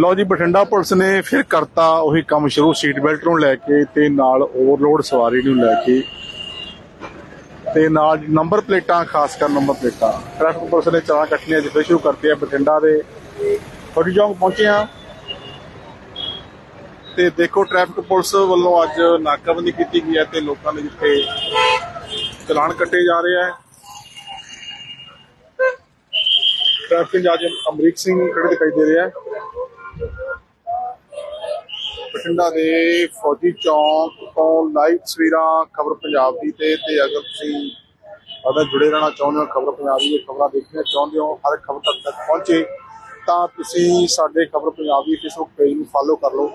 ਲੋ ਜੀ, ਬਠਿੰਡਾ ਪੁਲਿਸ ਨੇ ਫਿਰ ਕਰਤਾ ਉਹੀ ਕੰਮ ਸ਼ੁਰੂ, ਸੀਟ ਬੈਲਟ ਨੂੰ ਲੈ ਕੇ ਤੇ ਨਾਲ ਓਵਰਲੋਡ ਸਵਾਰੀ ਨੂੰ ਲੈ ਕੇ ਤੇ ਨਾਲ ਨੰਬਰ ਪਲੇਟਾਂ, ਖਾਸ ਕਰ ਨੰਬਰ ਪਲੇਟਾਂ। ਟ੍ਰੈਫਿਕ ਪੁਲਿਸ ਨੇ ਚਾਲਾਂ ਕੱਟਣੀਆਂ ਜਿੱਥੇ ਸ਼ੁਰੂ ਕਰਤੀ ਆ ਬਠਿੰਡਾ ਦੇ। ਫੌਜੀ ਚੌਂਕ ਪਹੁੰਚੇ ਆ ਤੇ ਦੇਖੋ, ਟ੍ਰੈਫਿਕ ਪੁਲਿਸ ਵੱਲੋਂ ਅੱਜ ਨਾਕਾਬੰਦੀ ਕੀਤੀ ਗਈ ਹੈ ਤੇ ਲੋਕਾਂ ਦੇ ਜਿੱਥੇ ਚਲਾਨ ਕੱਟੇ ਜਾ ਰਹੇ ਆ ਟ੍ਰੈਫਿਕ ਇੰਚਾਰਜ ਅਮਰੀਕ ਸਿੰਘ ਖੜੇ ਦਿਖਾਈ ਦੇ ਰਿਹਾ ਬਠਿੰਡਾ ਦੇ ਫੌਜੀ ਚੌਂਕ ਤੋਂ ਲਾਈਵ ਤਸਵੀਰਾਂ ਖਬਰ ਪੰਜਾਬ ਦੀ ਤੇ ਤੇ ਅਗਰ ਤੁਸੀਂ ਅਗਰ ਜੁੜੇ ਰਹਿਣਾ ਚਾਹੁੰਦੇ ਹੋ ਖਬਰ ਪੰਜਾਬ ਦੀ ਖਬਰਾਂ ਦੇਖਣੀਆਂ ਚਾਹੁੰਦੇ ਹੋ, ਹਰ ਖਬਰ ਤੱਕ ਤੱਕ ਪਹੁੰਚੇ, ਤਾਂ ਤੁਸੀਂ ਸਾਡੇ ਖਬਰ ਪੰਜਾਬ ਦੀ ਫੇਸਬੁੱਕ ਪੇਜ ਨੂੰ ਫਾਲੋ ਕਰ ਲਓ।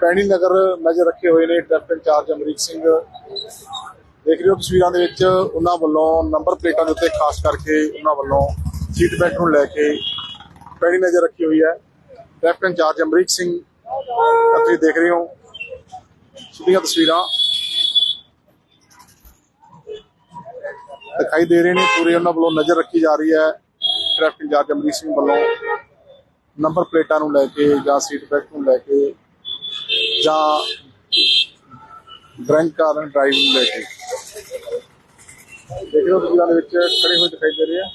ਪੈਣੀ ਨਗਰ ਨਜ਼ਰ ਰੱਖੇ ਹੋਏ ਨੇ ਟ੍ਰੈਫਿਕ ਇੰਚਾਰਜ ਅਮਰੀਕ ਸਿੰਘ। ਦੇਖ ਰਹੇ ਹੋ ਤਸਵੀਰਾਂ ਦੇ ਵਿੱਚ ਉਹਨਾਂ ਵੱਲੋਂ ਨੰਬਰ ਪਲੇਟਾਂ ਦੇ ਉੱਤੇ ਖਾਸ ਕਰਕੇ ਉਹਨਾਂ ਵੱਲੋਂ ਸੀਟ ਬੈਲਟ ਨੂੰ ਲੈ ਕੇ ਪੈਣੀ ਨਜ਼ਰ ਰੱਖੀ ਹੋਈ ਹੈ। ਟ੍ਰੈਫਿਕ ਇੰਚਾਰਜ ਅਮਰੀਕ ਸਿੰਘ ਤੁਸੀਂ ਦੇਖ ਰਹੇ ਹੋ ਸਿੱਧੀਆਂ ਤਸਵੀਰਾਂ। ਦਿਖਾਈ ਦੇ ਰਹੇ ਨੇ, ਪੂਰੇ ਉਹਨਾਂ ਵੱਲੋਂ ਨਜ਼ਰ ਰੱਖੀ ਜਾ ਰਹੀ ਹੈ। ਟ੍ਰੈਫਿਕ ਇੰਚਾਰਜ ਅਮਰੀਕ ਸਿੰਘ ਵੱਲੋਂ ਨੰਬਰ ਪਲੇਟਾਂ ਨੂੰ ਲੈ ਕੇ ਜਾਂ ਸੀਟ ਬੈਲਟ ਨੂੰ ਲੈ ਕੇ ਜਾਂ ਡਰਿੰਕ ਕਾਰਨ ਡਰਾਈਵ ਨੂੰ ਲੈ ਕੇ। ਦੇਖ ਰਹੇ ਹੋ ਤਸਵੀਰਾਂ ਦੇ ਵਿੱਚ ਖੜੇ ਹੋਏ ਦਿਖਾਈ ਦੇ ਰਹੇ ਆ।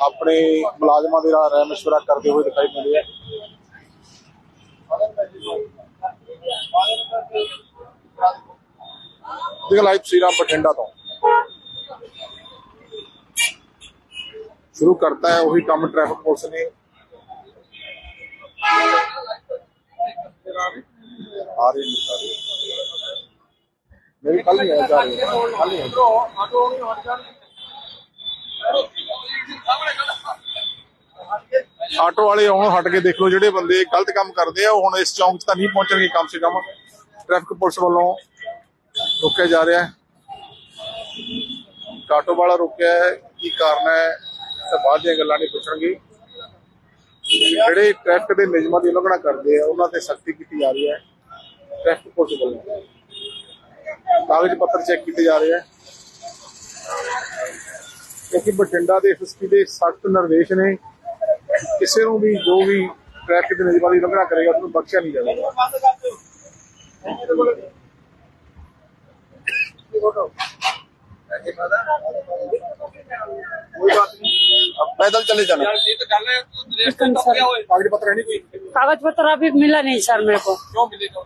ਆਪਣੇ ਮੁਲਾਜ਼ਮਾਂ ਦੇ ਨਾਲ ਰਾਏ ਕਰਦੇ ਹੋਏ ਦਿਖਾਈ ਦਿੰਦੇ ਆ ਦੇਖ ਲਾਈਵ ਤਸਵੀਰਾਂ ਬਠਿੰਡਾ ਤੋਂ। ਸ਼ੁਰੂ ਕਰਤਾ ਹੈ ਉਹੀ ਕੰਮ ਟ੍ਰੈਫਿਕ ਪੁਲਿਸ ਨੇ। ਆ ਰਹੀ ਨਹੀਂ ਮੇਰੀ ਕੱਲ ਨਹੀਂ ਆ ਜਾ ਰਹੀ ਕੱਲ ਨਹੀਂ ਆ ਆਟੋ ਵਾਲੇ ਆਉਣ, ਹਟ ਕੇ ਦੇਖ ਲਓ ਜਿਹੜੇ ਬੰਦੇ ਗਲਤ ਕੰਮ ਕਰਦੇ ਆ, ਉਹ ਹੁਣ ਇਸ ਚੌਂਕ 'ਚ ਤਾਂ ਨਹੀਂ ਪਹੁੰਚਣਗੇ ਕਮ ਸੇ ਕਮ। ਟ੍ਰੈਫਿਕ ਪੁਲਿਸ ਵੱਲੋਂ ਰੋਕਿਆ ਜਾ ਰਿਹਾ ਹੈ। ਆਟੋ ਵਾਲਾ ਰੋਕਿਆ ਹੈ, ਕੀ ਕਾਰਨ ਹੈ ਤਾਂ ਬਾਅਦ ਦੀਆਂ ਗੱਲਾਂ ਨਹੀਂ ਪੁੱਛਣਗੇ। ਜਿਹੜੇ ਟ੍ਰੈਫਿਕ ਦੇ ਨਿਯਮਾਂ ਦੀ ਉਲੰਘਣਾ ਕਰਦੇ ਆ, ਉਹਨਾਂ ਤੇ ਸਖਤੀ ਕੀਤੀ ਜਾ ਰਹੀ ਹੈ ਟ੍ਰੈਫਿਕ ਪੁਲਿਸ ਵੱਲੋਂ। ਕਾਗਜ਼ ਪੱਤਰ ਚੈੱਕ ਕੀਤੇ ਜਾ ਰਹੇ ਆ। ਕਿਉਂਕਿ ਬਠਿੰਡਾ ਦੇ ਐਸਐਸਪੀ ਦੇ ਸਖਤ ਨਿਰਦੇਸ਼ ਨੇ ਕਿਸੇ ਨੂੰ ਵੀ ਜੋ ਵੀ ਟ੍ਰੈਫਿਕ ਦੇ ਨਿਯਮਾਂ ਦੀ ਉਲੰਘਣਾ ਕਰੇਗਾ ਉਹਨੂੰ ਬਖਸ਼ਿਆ ਨਹੀਂ ਜਾਵੇਗਾ ਕੋਈ ਬਾਤ ਨਹੀਂ अब पैदल चले जाना कागज पत्र है नहीं कोई कागज पत्र अभी मिला नहीं सर मेरे को क्यों मिलेगा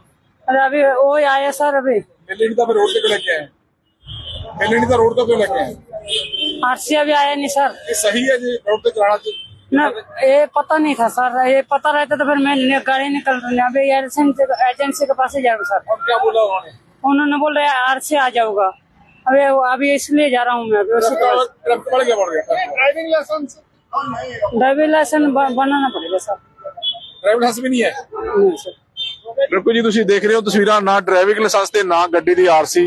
अरे अभी वो आया सर अभी मिलने नहीं था फिर रोड पे क्यों लेके आए मिलने नहीं था रोड पे क्यों लेके आए आरसी अभी आया नहीं सर ये सही है जी रोड पे चलाना चाहिए न ये पता नहीं था सर ये पता रहता तो फिर मैं ने- गाड़ी निकल रही अभी एजेंसी एजेंसी के पास ही जाऊंगा सर अब क्या बोला उन्होंने उन्होंने बोल रहे आर से आ जाऊंगा अभी अभी इसलिए जा रहा हूँ मैं अभी उसी के पास ट्रैफिक वाले क्या बोल गया ड्राइविंग लाइसेंस ड्राइविंग लाइसेंस ब- बनाना पड़ेगा सर ड्राइविंग लाइसेंस भी नहीं है नहीं सर ਬਿਲਕੁਲ ਜੀ ਤੁਸੀਂ ਦੇਖ ਰਹੇ ਹੋ ਤਸਵੀਰਾਂ ਨਾ ਡਰਾਈਵਿੰਗ ਲਾਇਸੈਂਸ ਤੇ ਨਾ ਗੱਡੀ ਦੀ ਆਰਸੀ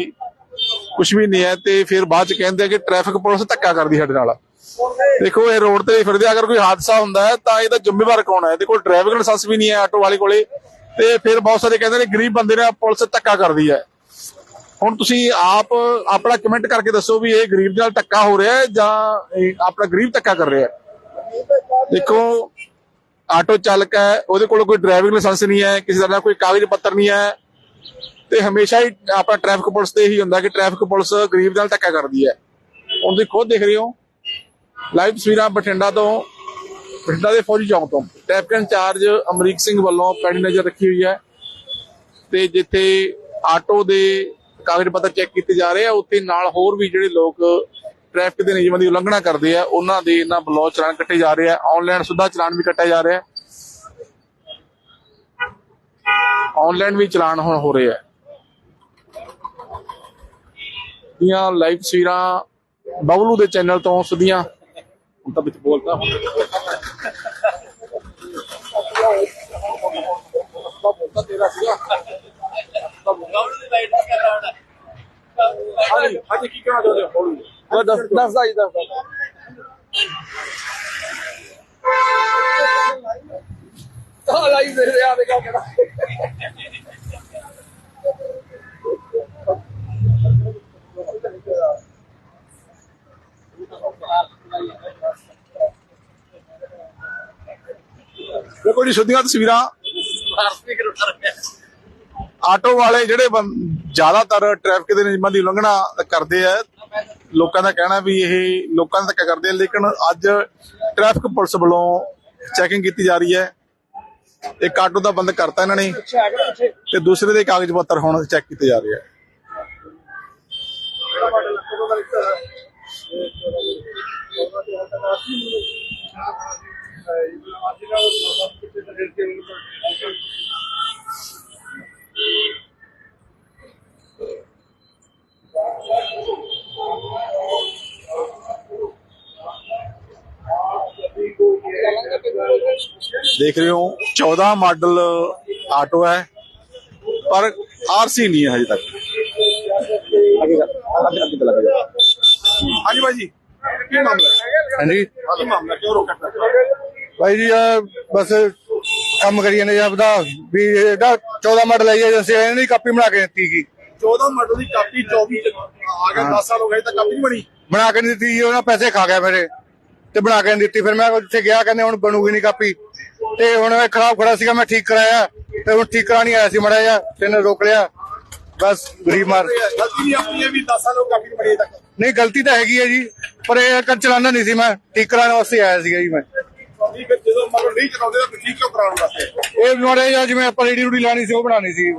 ਕੁਝ ਵੀ ਨਹੀਂ ਹੈ ਤੇ ਫਿਰ ਬਾਅਦ ਚ ਕਹਿੰਦੇ ਆ ਕਿ ਟ੍ਰੈਫਿਕ ਪੁਲਿਸ ਧੱਕਾ ਕਰਦੀ ਸਾਡੇ ਨਾਲ ਦੇਖੋ, ਇਹ ਰੋਡ ਤੇ ਫਿਰਦੇ ਅਗਰ ਕੋਈ ਹਾਦਸਾ ਹੁੰਦਾ ਹੈ, ਤਾਂ ਇਹਦਾ ਜ਼ਿੰਮੇਵਾਰ ਕੌਣ ਹੈ? ਇਹਦੇ ਕੋਲ ਡਰਾਈਵਿੰਗ ਲਾਇਸੈਂਸ ਵੀ ਨਹੀਂ ਹੈ ਆਟੋ ਵਾਲੇ ਕੋਲੇ। ਤੇ ਫਿਰ ਬਹੁਤ ਸਾਰੇ ਕਹਿੰਦੇ ਨੇ, ਗਰੀਬ ਬੰਦੇ ਨੇ ਪੁਲਿਸ ਧੱਕਾ ਕਰਦੀ ਹੈ। ਹੁਣ ਤੁਸੀਂ ਆਪ ਆਪਣਾ ਕਮੈਂਟ ਕਰਕੇ ਦੱਸੋ ਵੀ ਇਹ ਗਰੀਬ ਨਾਲ ਧੱਕਾ ਹੋ ਰਿਹਾ ਹੈ ਜਾਂ ਆਪਣਾ ਗਰੀਬ ਧੱਕਾ ਕਰ ਰਿਹਾ ਹੈ? ਦੇਖੋ, ਆਟੋ ਚਾਲਕ ਹੈ, ਉਹਦੇ ਕੋਲ ਕੋਈ ਡਰਾਈਵਿੰਗ ਲਾਇਸੈਂਸ ਨਹੀਂ ਹੈ, ਕਿਸੇ ਤਰ੍ਹਾਂ ਦਾ ਕੋਈ ਕਾਗਜ਼ ਪੱਤਰ ਨਹੀਂ ਹੈ। ਤੇ ਹਮੇਸ਼ਾ ਹੀ ਆਪਣਾ ਟ੍ਰੈਫਿਕ ਪੁਲਿਸ ਤੇ ਇਹੀ ਹੁੰਦਾ ਕਿ ਟ੍ਰੈਫਿਕ ਪੁਲਿਸ ਗਰੀਬ ਨਾਲ ਧੱਕਾ ਕਰਦੀ ਹੈ। ਹੁਣ ਤੁਸੀਂ ਖੁਦ ਦੇਖ ਰਹੇ ਹੋ ਲਾਈਵ ਤਸਵੀਰਾਂ ਬਠਿੰਡਾ ਤੋਂ, ਬਠਿੰਡਾ ਦੇ ਫੌਜੀ ਚੌਂਕ ਤੋਂ। ਟ੍ਰੈਫਿਕ ਇੰਚਾਰਜ ਅਮਰੀਕ ਸਿੰਘ ਵੱਲੋਂ ਪੈਣੀ ਨਜ਼ਰ ਰੱਖੀ ਹੋਈ ਹੈ। ਤੇ ਜਿੱਥੇ ਆਟੋ ਦੇ ਕਾਗਜ਼ ਪੱਤਰ ਚੈੱਕ ਕੀਤੇ ਜਾ ਰਹੇ ਆ, ਉੱਥੇ ਨਾਲ ਹੋਰ ਵੀ ਜਿਹੜੇ ਲੋਕ ਟ੍ਰੈਫਿਕ ਦੇ ਨਿਯਮਾਂ ਦੀ ਉਲੰਘਣਾ ਕਰਦੇ ਆ, ਉਹਨਾਂ ਦੇ ਇਹਨਾਂ ਬਲੌਕ ਚਲਾਨ ਕੱਟੇ ਜਾ ਰਹੇ ਆ। ਆਨਲਾਈਨ ਸੁੱਧਾ ਚਲਾਨ ਵੀ ਕੱਟਿਆ ਜਾ ਰਿਹਾ। ਆਨਲਾਈਨ ਵੀ ਚਲਾਨ ਹੁਣ ਹੋ ਰਹੇ ਆ। ਦੀਆਂ ਲਾਈਵ ਤਸਵੀਰਾਂ ਬਬਲੂ ਦੇ ਚੈਨਲ ਤੋਂ ਸਿੱਧੀਆਂ ਹੁਣ ਤਾਂ ਵਿੱਚ ਬੋਲਦਾ ਹੁਣ ਬੋਲਦਾ ਤੇਰਾ ਸੀਗਾ ਹਾਂਜੀ ਹਾਂਜੀ ਕੀ ਕਹਿਣਾ ਚਾਹੁੰਦੇ ਹੋ ਬੋਲੋ ਦੱਸ ਦੱਸ ਦਾ ਜੀ ਦੱਸ ਦਾ ਤਾਂ ਲਾਈ ਮੇਰੇ ਆ ਦੇਖਾ ਕਿਹੜਾ ਦੇਖੋ ਜੀ ਸਿੱਧੀਆਂ ਤਸਵੀਰਾਂ। ਆਟੋ ਵਾਲੇ ਜਿਹੜੇ ਜ਼ਿਆਦਾਤਰ ਟ੍ਰੈਫਿਕ ਦੇ ਨਿਯਮਾਂ ਦੀ ਉਲੰਘਣਾ ਕਰਦੇ ਆ। ਲੋਕਾਂ ਦਾ ਕਹਿਣਾ ਵੀ ਇਹ ਲੋਕਾਂ ਦਾ ਧੱਕਾ ਕਰਦੇ ਆ, ਲੇਕਿਨ ਅੱਜ ਟ੍ਰੈਫਿਕ ਪੁਲਿਸ ਵੱਲੋਂ ਚੈਕਿੰਗ ਕੀਤੀ ਜਾ ਰਹੀ ਹੈ। ਇੱਕ ਆਟੋ ਦਾ ਬੰਦ ਕਰਤਾ ਇਹਨਾਂ ਨੇ, ਤੇ ਦੂਸਰੇ ਦੇ ਕਾਗਜ਼ ਪੱਤਰ ਹੁਣ ਚੈੱਕ ਕੀਤੇ ਜਾ ਰਹੇ ਆ। ਦੇਖ ਰਹੇ ਹੋ 14 ਮਾਡਲ ਆਟੋ ਹੈ ਪਰ ਆਰਸੀ ਨਹੀਂ ਹੈ ਹਜੇ ਤੱਕ ਹਾਂਜੀ ਭਾਈ ਜੀ ਕੀ ਮਾਮਲਾ ਹੈ ਹਾਂਜੀ ਕੀ ਮਾਮਲਾ ਕਿਉਂ ਰੋਕਾ ਭਾਈ ਜੀ ਆ ਬਸ ਕੰਮ ਕਰੀ ਜਾਂਦੇ ਆਪਦਾ ਵੀ ਇਹਦਾ 14 ਮਾਡਲ ਆਈ ਏਜੰਸੀ ਇਹਨਾਂ ਦੀ ਕਾਪੀ ਬਣਾ ਕੇ ਦਿੱਤੀ ਗੀ 14 ਮਾਡਲ ਦੀ ਕਾਪੀ 24 ਚ ਆ ਗਿਆ 10 ਸਾਲ ਹੋ ਗਏ ਤਾਂ ਕਾਪੀ ਨਹੀਂ ਬਣੀ। ਬਣਾ ਕੇ ਨਹੀਂ ਦਿੱਤੀ ਜੀ, ਉਹਨਾਂ ਪੈਸੇ ਖਾ ਗਿਆ ਮੇਰੇ ਤੇ ਬਣਾ ਕੇ ਨਹੀਂ ਦਿੱਤੀ। ਫਿਰ ਮੈਂ ਉੱਥੇ ਗਿਆ ਕਹਿੰਦੇ ਹੁਣ ਬਣੂਗੀ ਨਹੀਂ ਕਾਪੀ। ਤੇ ਹੁਣ ਇਹ ਖਰਾਬ ਖੜਾ ਸੀਗਾ ਮੈਂ ਠੀਕ ਕਰਾਇਆ ਤੇ ਹੁਣ ਠੀਕ ਕਰਾਣੀ ਆਇਆ ਸੀ ਮੜਾ ਜਾ ਤੇ ਇਹਨੇ ਰੋਕ ਲਿਆ। ਬਸ ਗਰੀਬ ਮਾਰ ਗਲਤੀ ਨਹੀਂ ਆਪਣੀ ਹੈ ਵੀ 10 ਸਾਲ ਹੋ ਬਣੀ ਅਜੇ ਤੱਕ। ਨਹੀਂ ਗਲਤੀ ਤਾਂ ਹੈਗੀ ਹੈ ਜੀ ਪਰ ਇਹ ਕਰ ਚਲਾਣਾ ਨਹੀਂ ਸੀ ਮੈਂ ਠੀਕ ਕਰਾਉਣ ਵਾਸਤੇ ਆਇਆ ਸੀਗਾ ਜੀ ਮੈਂ। ਠੀਕ ਹੈ ਜਦੋਂ ਮਤਲਬ ਨਹੀਂ ਚਲਾਉਂਦੇ ਤਾਂ ਠੀਕ ਕਿਉਂ ਕਰਾਉਣ ਵਾਸਤੇ? ਇਹ ਮੜਾ ਜਾ ਜਿਵੇਂ ਆਪਾਂ ਰੇਡੀ ਰੂਡੀ ਲਾਣੀ ਸੀ, ਉਹ ਬਣਾਣੀ ਸੀ।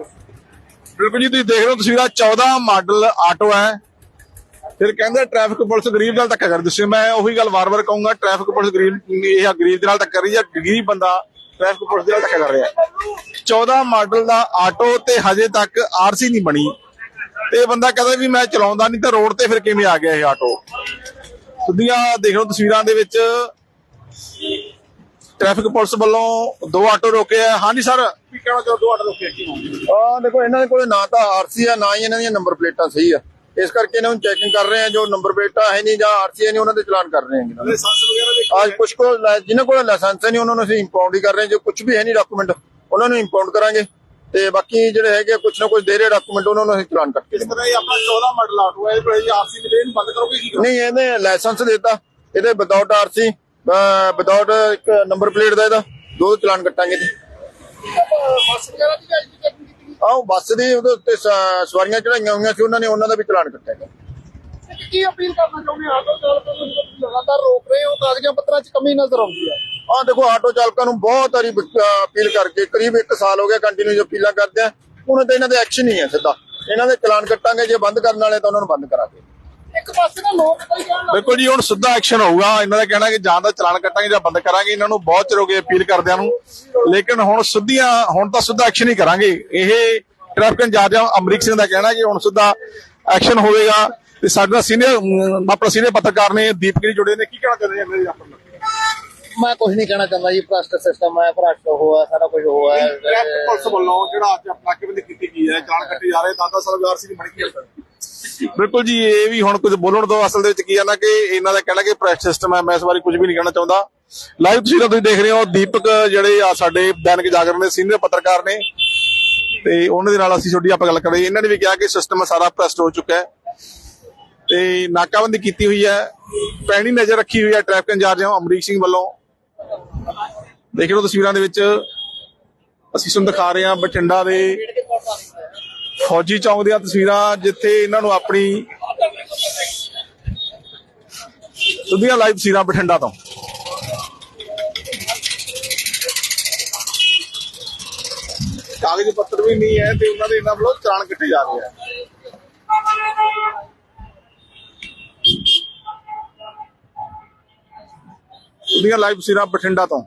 ਬਿਲਕੁਲ ਜੀ, ਤੁਸੀਂ ਦੇਖ ਰਹੇ ਹੋ ਤਸਵੀਰਾਂ 14 ਮਾਡਲ ਆਟੋ ਹੈ। ਫਿਰ ਕਹਿੰਦੇ ਟ੍ਰੈਫਿਕ ਪੁਲਿਸ ਗਰੀਬ ਨਾਲ ਧੱਕਾ ਕਰਦੀ ਸੀ ਮੈਂ ਉਹੀ ਗੱਲ ਵਾਰ-ਵਾਰ ਕਹੂੰਗਾ, ਟ੍ਰੈਫਿਕ ਪੁਲਿਸ ਗਰੀਬ, ਇਹ ਗਰੀਬ ਦੇ ਨਾਲ ਧੱਕਾ ਕਰ ਰਹੀ ਹੈ, ਗਰੀਬ ਬੰਦਾ ਟ੍ਰੈਫਿਕ ਪੁਲਿਸ ਦੇ ਨਾਲ ਧੱਕਾ ਕਰ ਰਿਹਾ ਹੈ। 14 ਮਾਡਲ ਦਾ ਆਟੋ ਤੇ ਹਜੇ ਤੱਕ ਆਰਸੀ ਨਹੀਂ ਬਣੀ। ਤੇ ਇਹ ਬੰਦਾ ਕਹਿੰਦਾ ਵੀ ਮੈਂ ਚਲਾਉਂਦਾ ਨਹੀਂ ਤਾਂ ਰੋਡ ਤੇ ਫਿਰ ਕਿਵੇਂ ਆ ਗਿਆ ਇਹ ਆਟੋ? ਸਿੱਧੀਆਂ ਦੇਖ ਲਓ ਤਸਵੀਰਾਂ ਦੇ ਵਿੱਚ ਟ੍ਰੈਫਿਕ ਪੁਲਿਸ ਵੱਲੋਂ ਦੋ ਆਟੋ ਰੋਕੇ ਆ। ਹਾਂਜੀ ਸਰ। ਕੀ ਕਹਿਣਾ ਚਾਹੋ ਦੋ ਆਟੋ ਰੋਕੇ ਕੀ? ਆ ਦੇਖੋ ਇਹਨਾਂ ਦੇ ਕੋਲ ਨਾ ਤਾਂ ਆਰਸੀ ਆ ਨਾ ਹੀ ਇਹਨਾਂ ਦੀਆਂ ਨੰਬਰ ਪਲੇਟਾਂ ਸਹੀ ਆ। ਇਸ ਕਰਕੇ ਇਹਨਾਂ ਨੂੰ ਚੈਕਿੰਗ ਕਰ ਰਹੇ ਆ ਜੋ ਨੰਬਰ ਪਲੇਟਾਂ ਹੈ ਨਹੀਂ ਜਾਂ ਆਰਸੀ ਨਹੀਂ ਉਹਨਾਂ ਦੇ ਚਲਾਨ ਕਰ ਰਹੇ ਆ। ਲਾਇਸੈਂਸ ਵਗੈਰਾ ਦੇ ਅੱਜ ਕੁਝ ਲਾਇ- ਜਿਨ੍ਹਾਂ ਕੋਲ ਲਾਇਸੈਂਸ ਨਹੀਂ ਉਹਨਾਂ ਨੂੰ ਅਸੀਂ ਇੰਪਾਊਂਡ ਹੀ ਕਰ ਰਹੇ ਜੋ ਕੁਝ ਵੀ ਹੈ ਨਹੀਂ ਡਾਕੂਮੈਂਟ ਉਹਨਾਂ ਨੂੰ ਇੰਪਾਊਂਡ ਕਰਾਂਗੇ। ਤੇ ਬਾਕੀ ਜਿਹੜੇ ਹੈਗੇ ਕੁਝ ਨਾ ਕੁਝ ਦੇ ਰਹੇ ਡਾਕੂਮੈਂਟ ਉਹਨਾਂ ਨੂੰ ਅਸੀਂ ਚਲਾਨ ਕਰਕੇ ਇਸ ਤਰ੍ਹਾਂ ਹੀ ਆਪਣਾ 14 ਮਾਡਲ ਆਟੋ ਹੈ ਇਹ ਆਰਸੀ ਦੇ ਇਹਨੂੰ ਬੰਦ ਕਰੋਗੇ ਕੀ ਨਹੀਂ ਇਹਨੇ ਲਾਇਸੈਂਸ ਦਿੱਤਾ। ਇਹਦੇ ਵਿਦਆਊਟ ਆਰਸੀ ਵਿਦਆਊਟ ਇੱਕ ਨੰਬਰ ਪਲੇਟ ਦਾ ਇਹਦਾ, ਦੋ ਚਲਾਨ ਕੱਟਾਂਗੇ ਜੀ। ਬੱਸ ਵਗੈਰਾ ਦੀ ਗੱਲ ਕੀਤੀ ਆਹ ਬੱਸ ਦੀ ਉਹਦੇ ਉੱਤੇ ਸਵਾਰੀਆਂ ਚੜਾਈਆਂ ਹੋਈਆਂ ਸੀ, ਉਹਨਾਂ ਨੇ ਉਹਨਾਂ ਦਾ ਵੀ ਚਲਾਨ ਕੱਟਿਆ ਕੀ ਅਪੀਲ ਕਰਨਾ ਚਾਹੁੰਦੇ ਆਟੋ ਚਾਲਕਾਂ ਨੂੰ ਲਗਾਤਾਰ ਰੋਕ ਰਹੇ ਹੋ ਕਾਗਜ਼ਾਂ ਪੱਤਰਾਂ 'ਚ ਕਮੀ ਨਜ਼ਰ ਆਉਂਦੀ ਹੈ ਆਹ ਦੇਖੋ, ਆਟੋ ਚਾਲਕਾਂ ਨੂੰ ਬਹੁਤ ਵਾਰੀ ਅਪੀਲ ਕਰਕੇ, ਕਰੀਬ 1 ਸਾਲ ਹੋ ਗਿਆ ਕੰਟੀਨਿਊ ਅਪੀਲਾਂ ਕਰਦੇ ਆ, ਹੁਣ ਤਾਂ ਇਹਨਾਂ ਦੇ ਐਕਸ਼ਨ ਹੀ ਹੈ ਸਿੱਧਾ। ਇਹਨਾਂ ਦੇ ਚਲਾਨ ਕੱਟਾਂਗੇ, ਜੇ ਬੰਦ ਕਰਨ ਵਾਲੇ ਤਾਂ ਉਹਨਾਂ ਨੂੰ ਬੰਦ ਕਰਾਂਗੇ ਇੱਕ ਪਾਸੇ ਨਾ ਲੋਕ ਕਈ ਕਹਿਣ ਲੱਗ। ਬਿਲਕੁਲ ਜੀ ਹੁਣ ਸਿੱਧਾ ਐਕਸ਼ਨ ਹੋਊਗਾ। ਇਹਨਾਂ ਦਾ ਕਹਿਣਾ ਕਿ ਜਾਂ ਤਾਂ ਚਲਾਨ ਕੱਟਾਂਗੇ ਜਾਂ ਬੰਦ ਕਰਾਂਗੇ। ਇਹਨਾਂ ਨੂੰ ਬਹੁਤ ਚਿਰ ਹੋ ਗਿਆ ਅਪੀਲ ਕਰਦਿਆਂ ਨੂੰ। ਲੇਕਿਨ ਹੁਣ ਸਿੱਧੀਆਂ ਹੁਣ ਤਾਂ ਸਿੱਧਾ ਐਕਸ਼ਨ ਹੀ ਕਰਾਂਗੇ। ਇਹ ਟ੍ਰੈਫਿਕ ਇੰਚਾਰਜ ਅਮਰੀਕ ਸਿੰਘ ਦਾ ਕਹਿਣਾ ਕਿ ਹੁਣ ਸਿੱਧਾ ਐਕਸ਼ਨ ਹੋਵੇਗਾ। ਤੇ ਸਾਡੇ ਨਾਲ ਸੀਨੀਅਰ ਆਪਣਾ ਸੀਨੀਅਰ ਪੱਤਰਕਾਰ ਨੇ ਦੀਪਕ ਜੀ ਜੁੜੇ ਨੇ। ਕੀ ਕਹਿਣਾ ਚਾਹੁੰਦੇ ਨੇ ਮੇਰੇ ਆਪਾਂ ਨੂੰ? ਮੈਂ ਕੁਝ ਨਹੀਂ ਕਹਿਣਾ ਚਾਹੁੰਦਾ ਜੀ। ਭ੍ਰਸ਼ਟ ਸਿਸਟਮ ਹੈ ਭ੍ਰਸ਼ਟ ਹੋਆ ਸਾਰਾ ਕੁਝ ਹੋਆ ਟ੍ਰੈਫਿਕ ਪੁਲਿਸ ਵੱਲੋਂ ਜਿਹੜਾ ਅੱਜ ਨਾਕੇਬੰਦੀ ਕੀਤੀ ਗਈ ਹੈ? ਚਲਾਨ ਕੱਟੇ ਜਾ ਰਹੇ ਦਾਦਾ ਸਾਲ ਆਰਸੀ ਦੀ ਬਣੀ ਕੀ ਹੈ। ਬਿਲਕੁਲ ਜੀ, ਇਹ ਵੀ ਹੁਣ ਕੁਝ ਬੋਲਣ ਤੋਂ ਅਸਲ ਦੇ ਵਿੱਚ ਕੀ ਹੈ ਨਾ ਕਿ ਇਹਨਾਂ ਦਾ ਕਹਿਣਾ ਕਿ ਪ੍ਰੈਸ ਸਿਸਟਮ ਹੈ, ਮੈਂ ਇਸ ਬਾਰੇ ਕੁਝ ਵੀ ਨਹੀਂ ਕਹਿਣਾ ਚਾਹੁੰਦਾ। ਲਾਈਵ ਤੁਸੀਂ ਤੁਸੀਂ ਦੇਖ ਰਹੇ ਹੋ, ਦੀਪਕ ਜਿਹੜੇ ਆ ਸਾਡੇ ਦੈਨਿਕ ਜਾਗਰਣ ਦੇ ਸੀਨੀਅਰ ਪੱਤਰਕਾਰ ਨੇ। ਤੇ ਉਹਨਾਂ ਦੇ ਨਾਲ ਅਸੀਂ ਛੋਟੀ ਆਪਾਂ ਗੱਲ ਕਰ ਇਹਨਾਂ ਨੇ ਵੀ ਕਿਹਾ ਕਿ ਸਿਸਟਮ ਸਾਰਾ ਪ੍ਰੈਸਟ ਹੋ ਚੁੱਕਾ ਹੈ। ਤੇ ਨਾਕਾਬੰਦੀ ਕੀਤੀ ਹੋਈ ਹੈ। ਪੈਣੀ ਨਜ਼ਰ ਰੱਖੀ ਹੋਈ ਹੈ ਟ੍ਰੈਫਿਕ ਇੰਚਾਰਜ ਅਮਰੀਕ ਸਿੰਘ ਵੱਲੋਂ। ਦੇਖ ਲਓ ਤਸਵੀਰਾਂ ਦੇ ਵਿੱਚ। ਅਸੀਂ ਤੁਹਾਨੂੰ ਦਿਖਾ ਰਹੇ ਹਾਂ ਬਠਿੰਡਾ ਦੇ ਫੌਜੀ ਚੌਂਕ ਦੀਆਂ ਤਸਵੀਰਾਂ ਜਿੱਥੇ ਇਹਨਾਂ ਨੂੰ ਆਪਣੀ ਸਿੱਧੀਆਂ ਲਾਈਵ ਤਸਵੀਰਾਂ ਬਠਿੰਡਾ ਤੋਂ। ਕਾਗਜ਼ ਪੱਤਰ ਵੀ ਨਹੀਂ ਹੈ ਤੇ ਉਹਨਾਂ ਦੇ ਇਹਨਾਂ ਵੱਲੋਂ ਚਲਾਨ ਕੱਟੇ ਜਾ ਰਹੇ ਆ। ਸਿੱਧੀਆਂ ਲਾਈਵ ਤਸਵੀਰਾਂ ਬਠਿੰਡਾ ਤੋਂ।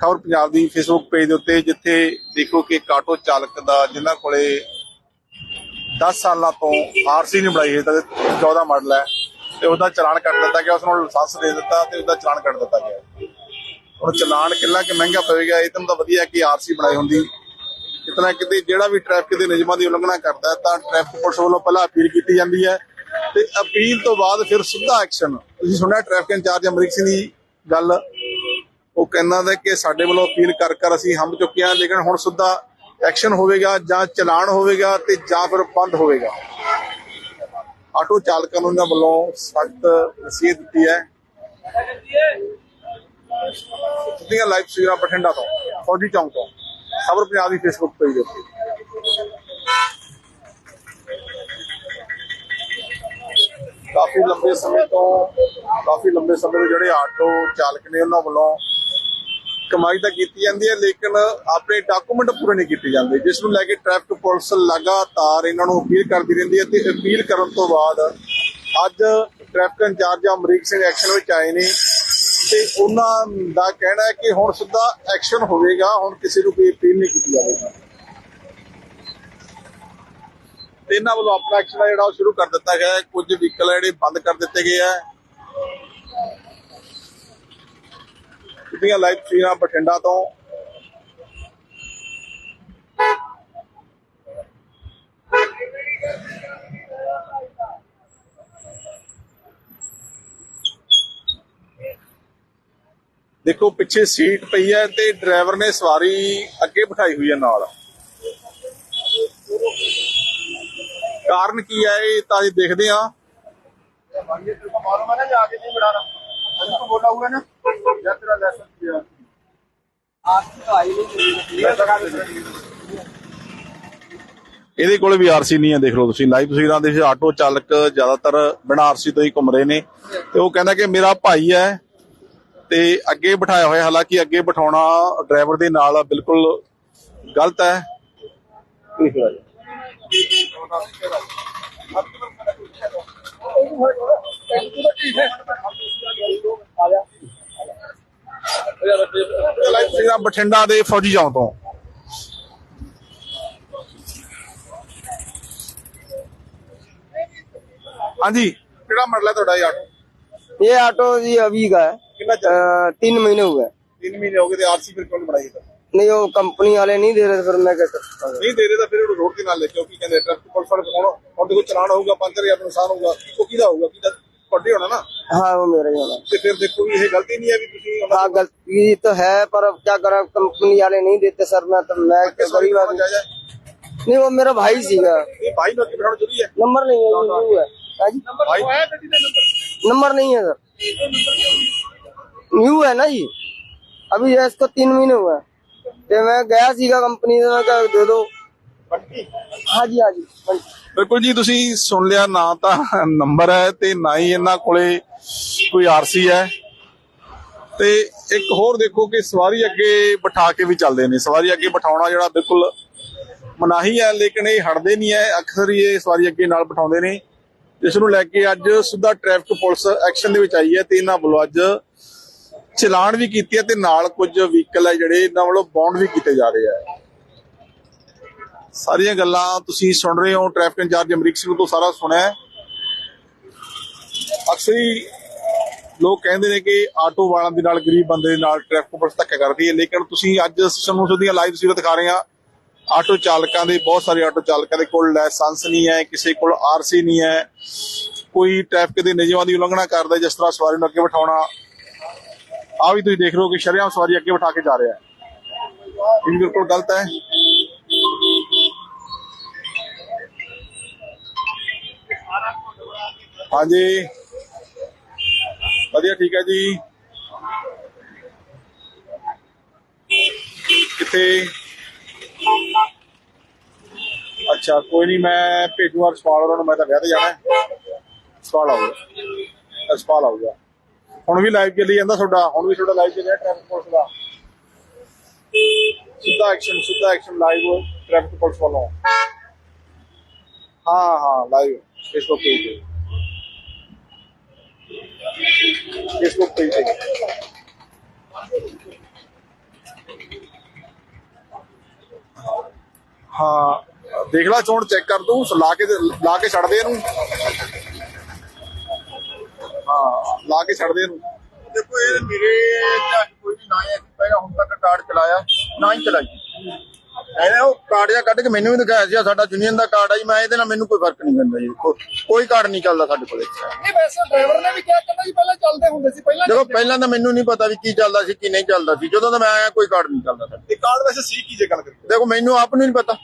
ਖਬਰ ਪੰਜਾਬ ਦੀ ਫੇਸਬੁੱਕ ਪੇਜ ਦੇ ਉੱਤੇ ਜਿੱਥੇ ਦੇਖੋ ਕਿ ਇੱਕ ਆਟੋ ਚਾਲਕ ਦਾ ਜਿਨ੍ਹਾਂ ਕੋਲੇ 10 ਸਾਲਾਂ ਤੋਂ ਆਰਸੀ ਨਹੀਂ ਬਣਾਈ ਹੈ ਤਾਂ 14 ਮਾਡਲ ਹੈ ਤੇ ਉਹਦਾ ਚਲਾਨ ਕੱਟ ਦਿੱਤਾ ਗਿਆ ਉਸ ਨੂੰ ਲਾਇਸੈਂਸ ਦੇ ਦਿੱਤਾ ਤੇ ਉਹਦਾ ਚਲਾਨ ਕੱਟ ਦਿੱਤਾ ਗਿਆ। ਹੁਣ ਚਲਾਨ ਕਿੰਨਾ ਕਿ ਮਹਿੰਗਾ ਪਵੇਗਾ ਇਹ ਤਾਂ ਵਧੀਆ ਕਿ ਆਰਸੀ ਬਣਾਈ ਹੁੰਦੀ। ਕਿਤਨਾ ਕਿਤੇ ਜਿਹੜਾ ਵੀ ਟ੍ਰੈਫਿਕ ਦੇ ਨਿਯਮਾਂ ਦੀ ਉਲੰਘਣਾ ਕਰਦਾ ਹੈ, ਤਾਂ ਟ੍ਰੈਫਿਕ ਪੁਲਿਸ ਵੱਲੋਂ ਪਹਿਲਾਂ ਅਪੀਲ ਕੀਤੀ ਜਾਂਦੀ ਹੈ। ਤੇ ਅਪੀਲ ਤੋਂ ਬਾਅਦ ਫਿਰ ਸਿੱਧਾ ਐਕਸ਼ਨ ਤੁਸੀਂ ਸੁਣਿਆ ਟ੍ਰੈਫਿਕ ਇੰਚਾਰਜ ਅਮਰੀਕ ਸਿੰਘ ਦੀ ਗੱਲ? ਉਹ ਕਹਿੰਦਾ ਹੈ ਕਿ ਸਾਡੇ ਵੱਲੋਂ ਅਪੀਲ ਕਰ ਕਰ ਅਸੀਂ ਹੰਮ ਚੁੱਕੇ ਹਾਂ, ਲੇਕਿਨ ਹੁਣ ਸਿੱਧਾ ਐਕਸ਼ਨ ਹੋਵੇਗਾ ਜਾਂ ਚਲਾਨ ਹੋਵੇਗਾ ਤੇ ਜਾਂ ਫਿਰ ਬੰਦ ਹੋਵੇਗਾ। ਆਟੋ ਚਾਲਕਾਂ ਨੂੰ ਇਹਨਾਂ ਵੱਲੋਂ ਸਖਤ ਨਸੀਹਤ ਦਿੱਤੀ ਹੈ। ਸਿੱਧੀਆਂ ਲਾਈਵ ਤਸਵੀਰਾਂ ਬਠਿੰਡਾ ਤੋਂ, ਫੌਜੀ ਚੌਂਕ ਤੋਂ। ਖਬਰ ਪੰਜਾਬ ਦੀ ਫੇਸਬੁੱਕ ਪੇਜ ਦੇ ਉੱਤੇ। ਕਾਫੀ ਲੰਬੇ ਸਮੇਂ ਤੋਂ, ਕਾਫੀ ਲੰਬੇ ਸਮੇਂ ਤੋਂ ਜਿਹੜੇ ਆਟੋ ਚਾਲਕ ਨੇ ਉਹਨਾਂ ਵੱਲੋਂ ਕਮਾਈ ਤਾਂ ਕੀਤੀ ਜਾਂਦੀ ਹੈ, ਲੇਕਿਨ ਆਪਣੇ ਡਾਕੂਮੈਂਟ ਪੂਰੇ ਨਹੀਂ ਕੀਤੇ ਜਾਂਦੇ, ਜਿਸ ਨੂੰ ਲੈ ਕੇ ਟ੍ਰੈਫਿਕ ਪੁਲਿਸ ਲਗਾਤਾਰ ਇਹਨਾਂ ਨੂੰ ਅਪੀਲ ਕਰਦੀ ਰਹਿੰਦੀ ਹੈ ਤੇ ਅਪੀਲ ਕਰਨ ਤੋਂ ਬਾਅਦ ਅੱਜ traffic incharge Amrik Singh action ਵਿੱਚ ਆਏ ਨੇ ਤੇ ਉਹਨਾਂ ਦਾ ਕਹਿਣਾ ਹੈ ਕਿ ਹੁਣ ਸਿੱਧਾ ਐਕਸ਼ਨ ਹੋਵੇਗਾ, ਹੁਣ ਕਿਸੇ ਨੂੰ ਕੋਈ ਅਪੀਲ ਨਹੀਂ ਕੀਤੀ ਜਾਵੇਗੀ। ਤੇ ਇਹਨਾਂ ਵੱਲੋਂ ਆਪਣਾ ਐਕਸ਼ਨ ਜਿਹੜਾ ਉਹ ਸ਼ੁਰੂ ਕਰ ਦਿੱਤਾ ਗਿਆ ਹੈ, ਕੁਝ ਵਹੀਕਲ ਜਿਹੜੇ ਬੰਦ ਕਰ ਦਿੱਤੇ ਗਏ ਆ। ਸਿੱਧੀਆਂ ਲਾਈਵ ਤਸਵੀਰਾਂ ਬਠਿੰਡਾ ਤੋਂ। ਦੇਖੋ, ਪਿੱਛੇ ਸੀਟ ਪਈ ਹੈ ਤੇ ਡਰਾਈਵਰ ਨੇ ਸਵਾਰੀ ਅੱਗੇ ਬਿਠਾਈ ਹੋਈ ਹੈ ਨਾਲ। ਕਾਰਨ ਕੀ ਹੈ ਇਹ ਤਾਂ ਜੀ ਦੇਖਦੇ ਆ ਬਾਹਰ ਮਾਰੋ ਮੈਂ ਜਾ ਕੇ ਨਹੀਂ ਬੜਾਣਾ ਬੋਲਾ ਹੋਊਗਾ ਨਾ। ਇਹਦੇ ਕੋਲ ਵੀ ਆਰਸੀ ਨਹੀਂ ਹੈ ਦੇਖ ਲਓ ਤੁਸੀਂ। ਲਾਈਵ ਤਸਵੀਰਾਂ ਦੇ ਵਿੱਚ ਆਟੋ ਚਾਲਕ ਜ਼ਿਆਦਾਤਰ ਬਿਨਾਂ ਆਰਸੀ ਤੋਂ ਹੀ ਘੁੰਮ ਰਹੇ ਨੇ। ਤੇ ਉਹ ਕਹਿੰਦਾ ਕਿ ਮੇਰਾ ਭਾਈ ਹੈ ਤੇ ਅੱਗੇ ਬਿਠਾਇਆ ਹੋਇਆ ਹਾਲਾਂਕਿ ਅੱਗੇ ਬਿਠਾਉਣਾ ਡਰਾਈਵਰ ਦੇ ਨਾਲ ਬਿਲਕੁਲ ਗਲਤ ਹੈ। ਤਸਵੀਰਾਂ ਬਠਿੰਡਾ ਦੇ ਫੌਜੀ ਚੌਂਕ ਤੋਂ ਹਾਂਜੀ ਕਿਹੜਾ ਮਾਡਲ ਹੈ ਤੁਹਾਡਾ ਇਹ ਆਟੋ ये ऑटो जी अभी का है ਕਿੰਨਾ ਚੱਲ अ, तीन महीने हुए हैं। 3 ਮਹੀਨੇ ਹੋ ਗਏ ਤੇ ਆਰਸੀ ਫਿਰ ਕਿਉਂ ਨੀ ਬਣਾਈ ਤਾਂ नहीं वो कंपनी वाले नहीं दे रहे फिर मैं क्या कर सकता हूँ ਨਹੀਂ ਦੇ ਰਹੇ ਤਾਂ ਫਿਰ ਉਹਨੂੰ ਰੋਡ ਦੇ ਨਾਲ ਲੈ ਕੇ ਆਓ ਕੀ ਕਹਿੰਦੇ ਟ੍ਰੈਫਿਕ ਪੁਲਿਸ ਵਾਲੇ ਹੁਣ ਹੁਣ ਦੇਖੋ ਚਲਾਨ ਹੋਊਗਾ 5000 ਦਾ ਨੁਕਸਾਨ ਹੋਊਗਾ ਉਹ ਕਿਹਦਾ ਹੋਊਗਾ ਕਿਹਦਾ ਤੁਹਾਡੇ ਹੋਣਾ ਨਾ हाँ वो मेरा ही होना ਤੇ ਫਿਰ ਦੇਖੋ ਵੀ ਇਹ ਗਲਤੀ ਨਹੀਂ ਹੈ ਵੀ ਤੁਸੀਂ ਉਹਨਾਂ हाँ गलती तो है पर अब क्या करा कंपनी वाले नहीं देते सर मैं तो मैं के तो गरीब आदमी ਜਾਇਜ਼ नहीं वो मेरा भाई सीगा ਇਹ ਭਾਈ ਨੂੰ ਅੱਗੇ ਬਿਠਾਉਣਾ ਜ਼ਰੂਰੀ ਹੈ नंबर नहीं है ये न्यू है हाँ जी ਭਾਈ नंबर नहीं है सर न्यू है ना जी अभी ये इसको तीन महीने हुए हैं तो मैं गया सीगा कंपनी से मैं क्या दे दो ਹਾਂਜੀ ਹਾਂਜੀ ਬਿਲਕੁਲ ਜੀ ਤੁਸੀਂ ਸੁਣ ਲਿਆ ਨਾ ਤਾਂ ਨੰਬਰ ਹੈ ਤੇ ਨਾ ਹੀ ਇਹਨਾਂ ਕੋਲੇ ਕੋਈ ਆਰਸੀ ਹੈ। ਤੇ ਇੱਕ ਹੋਰ ਦੇਖੋ ਕਿ ਸਵਾਰੀ ਅੱਗੇ ਬਿਠਾ ਕੇ ਵੀ ਚੱਲਦੇ ਨੇ। ਸਵਾਰੀ ਅੱਗੇ ਬਿਠਾਉਣਾ ਜਿਹੜਾ ਬਿਲਕੁਲ ਮਨਾਹੀ ਹੈ ਲੇਕਿਨ ਇਹ ਹਟਦੇ ਨਹੀਂ ਹੈ। ਅਕਸਰ ਇਹ ਸਵਾਰੀ ਅੱਗੇ ਨਾਲ ਬਿਠਾਉਂਦੇ ਨੇ। ਜਿਸ ਨੂੰ ਲੈ ਕੇ ਅੱਜ ਸਿੱਧਾ ਟ੍ਰੈਫਿਕ ਪੁਲਿਸ ਐਕਸ਼ਨ ਦੇ ਵਿੱਚ ਆਈ ਹੈ ਤੇ ਇਹਨਾਂ ਵੱਲੋਂ ਅੱਜ ਚਲਾਨ ਵੀ ਕੀਤੀ ਹੈ ਤੇ ਨਾਲ ਕੁਝ ਵਹੀਕਲ ਹੈ ਜਿਹੜੇ ਇਹਨਾਂ ਵੱਲੋਂ ਬੌਂਡ ਵੀ ਕੀਤੇ ਜਾ ਰਹੇ ਆ ਸਾਰੀਆਂ ਗੱਲਾਂ ਤੁਸੀਂ ਸੁਣ ਰਹੇ ਹੋ ਟ੍ਰੈਫਿਕ ਇੰਚਾਰਜ ਅਮਰੀਕ ਸਿੰਘ ਤੋਂ ਸਾਰਾ ਸੁਣਿਆ ਅਕਸਰ ਹੀ ਲੋਕ ਕਹਿੰਦੇ ਨੇ ਕਿ ਆਟੋ ਵਾਲਿਆਂ ਦੇ ਨਾਲ, ਗਰੀਬ ਬੰਦੇ ਦੇ ਨਾਲ ਟ੍ਰੈਫਿਕ ਪੁਲਿਸ ਧੱਕਾ ਕਰਦੀ ਹੈ, ਲੇਕਿਨ ਤੁਸੀਂ ਅੱਜ ਸਾਨੂੰ ਸਿੱਧੀਆਂ ਲਾਈਵ ਤਸਵੀਰਾਂ ਦਿਖਾ ਰਹੇ ਹਾਂ। ਆਟੋ ਚਾਲਕਾਂ ਦੇ, ਬਹੁਤ ਸਾਰੇ ਆਟੋ ਚਾਲਕਾਂ ਦੇ ਕੋਲ ਲਾਇਸੈਂਸ ਨਹੀਂ ਹੈ, ਕਿਸੇ ਕੋਲ ਆਰਸੀ ਨਹੀਂ ਹੈ। ਕੋਈ ਟ੍ਰੈਫਿਕ ਦੇ ਨਿਯਮਾਂ ਦੀ ਉਲੰਘਣਾ ਕਰਦਾ ਜਿਸ ਤਰ੍ਹਾਂ ਸਵਾਰੀ ਨੂੰ ਅੱਗੇ ਬਿਠਾਉਣਾ। ਆ ਵੀ ਤੁਸੀਂ ਦੇਖ ਰਹੇ ਹੋ ਕਿ ਸ਼ਰੇਆਮ ਸਵਾਰੀ ਅੱਗੇ ਬਿਠਾ ਕੇ ਜਾ ਰਿਹਾ ਹੈ। ਇਹ ਬਿਲਕੁਲ ਗਲਤ ਹੈ। ਹਾਂਜੀ। ਵਧੀਆ, ਠੀਕ ਹੈ ਜੀ। ਕਿੱਥੇ? ਅੱਛਾ, ਕੋਈ ਨਹੀਂ ਮੈਂ ਭੇਜੂਗਾ ਸਵਾਲ ਉਹਨਾਂ ਨੂੰ, ਮੈਂ ਤਾਂ ਵਿਆਹ ਤੇ ਜਾਣਾ ਸਵਾਲ ਆਊਗਾ। ਸਵਾਲ ਆਊਗਾ। ਹੁਣ ਵੀ ਲਾਈਵ ਚੱਲੀ ਜਾਂਦਾ ਤੁਹਾਡਾ, ਹੁਣ ਵੀ ਤੁਹਾਡਾ ਲਾਈਵ ਚੱਲਿਆ ਟ੍ਰੈਫਿਕ ਪੁਲਿਸ ਦਾ। ਸਿੱਧਾ ਐਕਸ਼ਨ ਸਿੱਧਾ ਐਕਸ਼ਨ ਲਾਈਵ ਟ੍ਰੈਫਿਕ ਪੁਲਿਸ ਵੱਲੋਂ। ਹਾਂ ਹਾਂ ਲਾਈਵ ਫੇਸਬੁੱਕ ਪੇਜ ਤੇ। ਫੇਸਬੁੱਕ ਪੇਜ ਹਾਂ, ਦੇਖ ਲੈ, ਚੋਣ ਚੈੱਕ ਕਰ ਦੂੰ ਲਾ ਕੇ ਲਾ ਕੇ ਛੱਡ ਦੇ ਇਹਨੂੰ। ਹਾਂ, ਲਾ ਕੇ ਛੱਡ ਦੇ ਇਹਨੂੰ। ਦੇਖੋ, ਇਹ ਮੇਰੇ ਕੋਈ ਵੀ ਨਾ ਹੈ ਪਹਿਲਾਂ ਹੁਣ ਤੱਕ ਕਾਰਡ ਚਲਾਇਆ, ਨਾ ਹੀ ਚਲਾਈ। ਉਹ ਕਾਰਡ ਜਿਹਾ ਕੱਢ ਕੇ ਮੈਨੂੰ ਵੀ ਦਿਖਾਇਆ ਸੀ ਆਹ ਸਾਡਾ ਯੂਨੀਅਨ ਦਾ ਕਾਰਡ ਆ ਜੀ ਮੈਂ ਇਹਦੇ ਨਾਲ ਮੈਨੂੰ ਕੋਈ ਫ਼ਰਕ ਨਹੀਂ ਪੈਂਦਾ ਜੀ। ਕੋ- ਕੋਈ ਕਾਰਡ ਨਹੀਂ ਚੱਲਦਾ ਸਾਡੇ ਕੋਲੇ ਨਹੀਂ ਵੈਸੇ ਡਰਾਈਵਰ ਨੇ ਵੀ ਕਿਹਾ ਕਹਿੰਦਾ ਜੀ ਪਹਿਲਾਂ ਚੱਲਦੇ ਹੁੰਦੇ ਸੀ ਪਹਿਲਾਂ ਦੇਖੋ ਪਹਿਲਾਂ ਤਾਂ ਮੈਨੂੰ ਨਹੀਂ ਪਤਾ ਵੀ ਕੀ ਚੱਲਦਾ ਸੀ ਕੀ ਨਹੀਂ ਚੱਲਦਾ ਸੀ। ਜਦੋਂ ਦਾ ਮੈਂ ਆਇਆ ਕੋਈ ਕਾਰਡ ਨਹੀਂ ਚੱਲਦਾ ਸਾਡੇ ਇਹ ਕਾਰਡ ਵੈਸੇ ਸੀ ਕੀ ਜੇ ਗੱਲ ਕਰੀਏ? ਦੇਖੋ ਮੈਨੂੰ ਆਪ ਨੂੰ ਨਹੀਂ ਪਤਾ।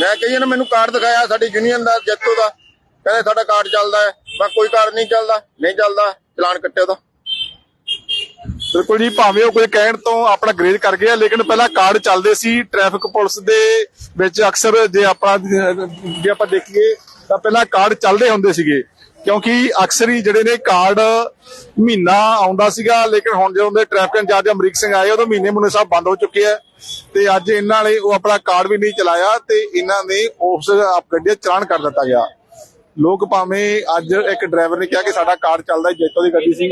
ਮੈਂ ਕਹੀ ਨਾ ਮੈਨੂੰ ਕਾਰਡ ਦਿਖਾਇਆ ਸਾਡੀ ਯੂਨੀਅਨ ਦਾ ਜੱਤੋ ਦਾ। ਕਹਿੰਦੇ ਸਾਡਾ ਕਾਰਡ ਚੱਲਦਾ ਹੈ ਮੈਂ ਕੋਈ ਕਾਰਡ ਨਹੀਂ ਚੱਲਦਾ ਨਹੀਂ ਚੱਲਦਾ ਚਲਾਨ ਕੱਟਿਆ ਉਹਦਾ। ਬਿਲਕੁਲ ਜੀ, ਭਾਵੇਂ ਉਹ ਕੋਈ ਕਹਿਣ ਤੋਂ ਆਪਣਾ ਗਰੇਜ ਕਰ ਗਿਆ, ਲੇਕਿਨ ਪਹਿਲਾਂ ਕਾਰਡ ਚੱਲਦੇ ਸੀ, ਟ੍ਰੈਫਿਕ ਪੁਲਿਸ ਦੇ ਵਿੱਚ ਅਕਸਰ ਜੇ ਆਪਾਂ ਜੇ ਆਪਾਂ ਦੇਖੀਏ, ਤਾਂ ਪਹਿਲਾਂ ਕਾਰਡ ਚੱਲਦੇ ਹੁੰਦੇ ਸੀਗੇ। ਕਿਉਂਕਿ ਅਕਸਰ ਹੀ ਜਿਹੜੇ ਨੇ ਕਾਰਡ ਮਹੀਨਾ ਆਉਂਦਾ ਸੀਗਾ, ਲੇਕਿਨ ਹੁਣ ਜਦੋਂ ਦੇ ਟ੍ਰੈਫਿਕ ਇੰਚਾਰਜ ਅਮਰੀਕ ਸਿੰਘ ਆਏ, ਉਦੋਂ ਮਹੀਨੇ ਮੁੰਨੇ ਸਾਹਿਬ ਬੰਦ ਹੋ ਚੁੱਕੇ ਆ। ਤੇ ਅੱਜ ਇਹਨਾਂ ਨੇ ਉਹ ਆਪਣਾ ਕਾਰਡ ਵੀ ਨਹੀਂ ਚਲਾਇਆ, ਤੇ ਇਹਨਾਂ ਨੇ ਉਸ ਆਪ ਗੱਡੀ ਦਾ ਚਲਾਨ ਕਰ ਦਿੱਤਾ ਗਿਆ। ਲੋਕ ਭਾਵੇਂ ਅੱਜ ਇੱਕ ਡਰਾਈਵਰ ਨੇ ਕਿਹਾ ਕਿ ਸਾਡਾ ਕਾਰਡ ਚੱਲਦਾ ਜੇਤੋ ਦੀ ਗੱਡੀ ਸੀ।